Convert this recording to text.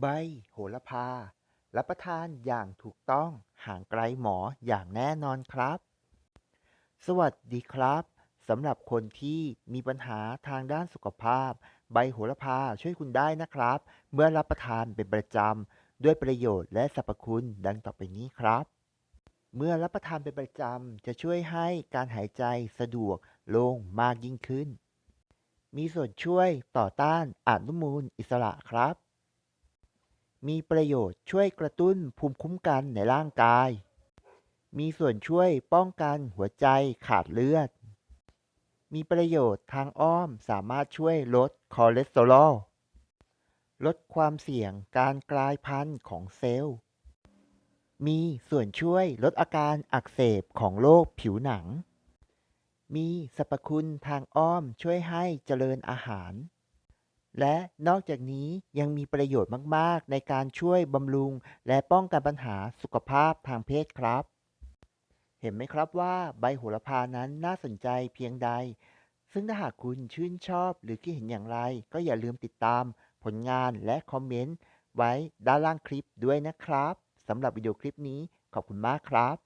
ใบ โหระพา รับประทานอย่างถูกต้อง ห่างไกลหมออย่างแน่นอนครับ สวัสดีครับสำหรับคนที่มีปัญหาทางด้านสุขภาพ ใบโหระพาช่วยคุณได้นะครับ เมื่อรับประทานเป็นประจำ ด้วยประโยชน์และสรรพคุณดังต่อไปนี้ครับ เมื่อรับประทานเป็นประจำ จะช่วยให้การหายใจสะดวกโล่งมากยิ่งขึ้น มีส่วนช่วยต่อต้านอนุมูลอิสระครับ มีประโยชน์ช่วยกระตุ้นภูมิคุ้มกันในร่างกาย มีส่วนช่วยป้องกันหัวใจขาดเลือด มีประโยชน์ทางอ้อมสามารถช่วยลดคอเลสเตอรอล ลดความเสี่ยงการกลายพันธุ์ของเซลล์ มีส่วนช่วยลดอาการอักเสบของโรคผิวหนัง มีสรรพคุณทางอ้อมช่วยให้เจริญอาหาร และนอกจากนี้ยังมีประโยชน์มาก ๆ ในการช่วยบำรุง และป้องกันปัญหาสุขภาพทางเพศครับ เห็นไหมครับว่าใบโหระพานั้นน่าสนใจเพียงใด ซึ่งถ้าหากคุณชื่นชอบหรือคิดเห็นอย่างไร ก็อย่าลืมติดตาม ผลงานและคอมเมนต์ไว้ด้านล่างคลิปด้วยนะครับสำหรับวิดีโอคลิปนี้ขอบคุณมากครับ